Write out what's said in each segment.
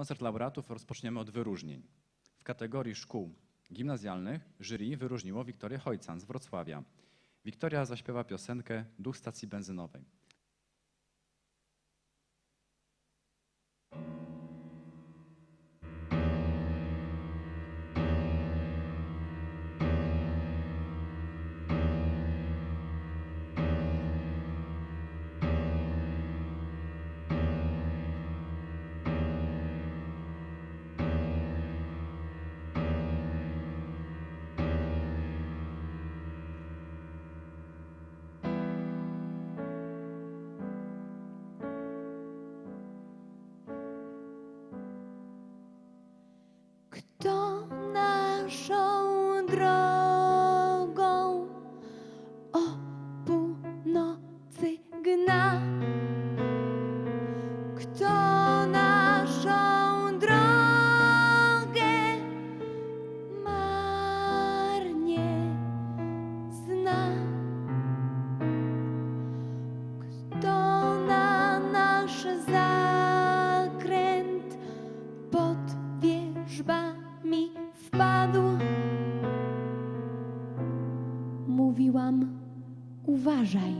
Koncert laureatów rozpoczniemy od wyróżnień. W kategorii szkół gimnazjalnych jury wyróżniło Wiktorię Hojcan z Wrocławia. Wiktoria zaśpiewa piosenkę Duch stacji benzynowej. Drogą o północy gna? Kto naszą drogę marnie zna? Kto na nasz zakręt pod wierzbami uważaj.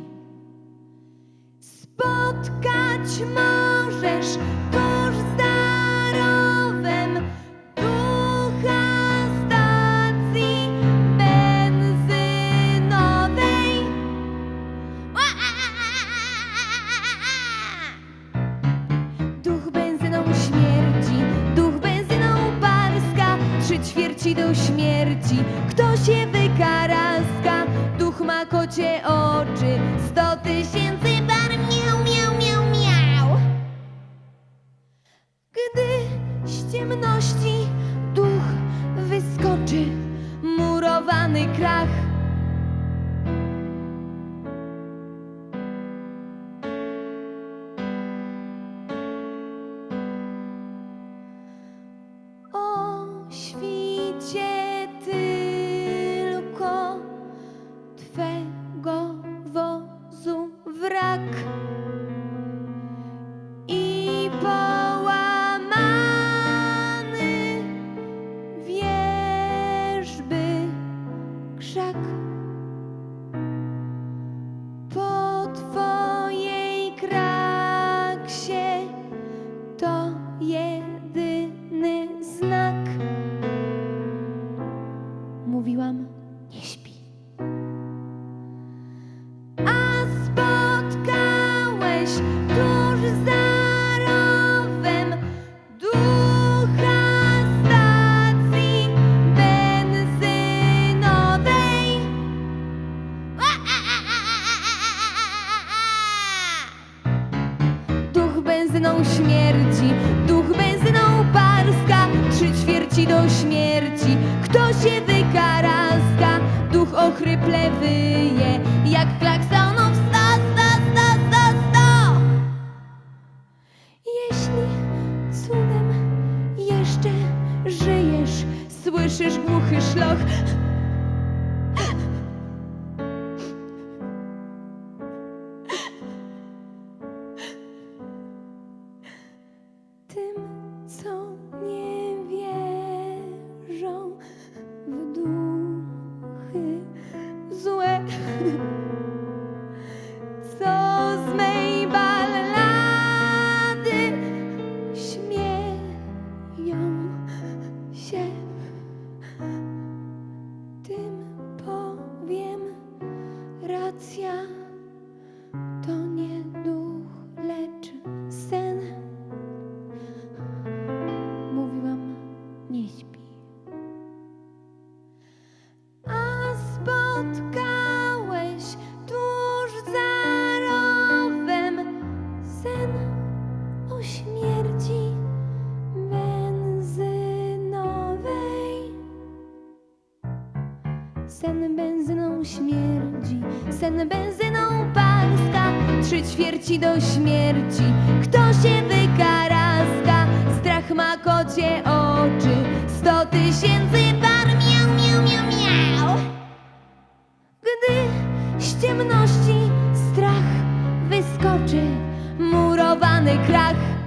Spotkać możesz tuż za rowem ducha stacji benzynowej. Duch benzyną śmierci, duch benzyną parska, trzy ćwierci do śmierci. Kto się wykaraska? Kocie oczy, sto tysięcy bar miał, miał, miał, miał. Gdy z ciemności Benzyną śmierci, duch benzyną parska, trzy ćwierci do śmierci. Kto się wykaraska? Duch ochryple wyje, jak klaksonów sto, sto, sto, sto, sto. Jeśli cudem jeszcze żyjesz, słyszysz głuchy szloch. Racja to nie duch, lecz sen. Mówiłam, nie śpi. A spotkałeś tuż za rowem sen o śmierci benzynowej. Sen benzyną Sen benzyną parska Trzy ćwierci do śmierci. Kto się wykaraska Strach ma kocie oczy. Sto tysięcy par miał, miał, miał, miał Gdy z ciemności strach wyskoczy Murowany krach.